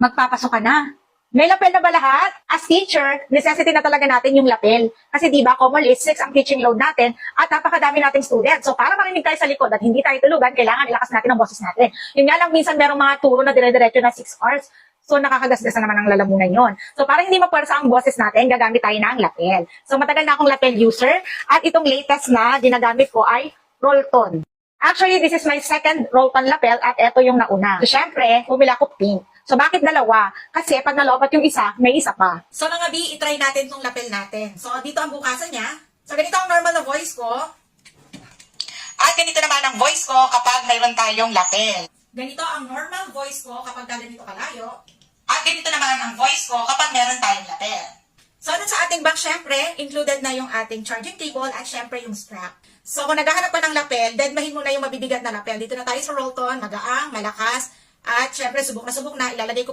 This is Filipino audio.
magpapasok ka na. May lapel na ba lahat? As teacher, necessity na talaga natin yung lapel. Kasi di ba, common is 6 ang teaching load natin at napakadami nating students. So para marinig tayo sa likod at hindi tayo tulugan, kailangan ilakas natin ang boses natin. Yun nga lang, minsan merong mga turo na dire-diretso na 6 hours. So nakakagasgas na naman ang lalamunan yon. So para hindi mapuwersa ang boses natin, gagamit tayo ng lapel. So matagal na akong lapel user at itong latest na ginagamit ko ay Rolton. Actually, this is my second Rolton lapel at ito yung nauna. So syempre, bumila ko pink. So bakit dalawa? Kasi pag nalobat yung isa, may isa pa. So mga B, itry natin tong lapel natin. So dito ang bukasan niya. So ganito ang normal na voice ko. At ganito naman ang voice ko kapag mayroon tayong lapel. Ganito ang normal voice ko kapag ganito kalayo. At ganito naman ang voice ko kapag meron tayong lapel. So, dun sa ating bag, syempre, included na yung ating charging cable at syempre yung strap. So, kung naghahanap ka ng lapel, deadmahin mo na yung mabibigat na lapel. Dito na tayo sa Rolton, magaang, malakas, at subok na subok na, ilalagay ko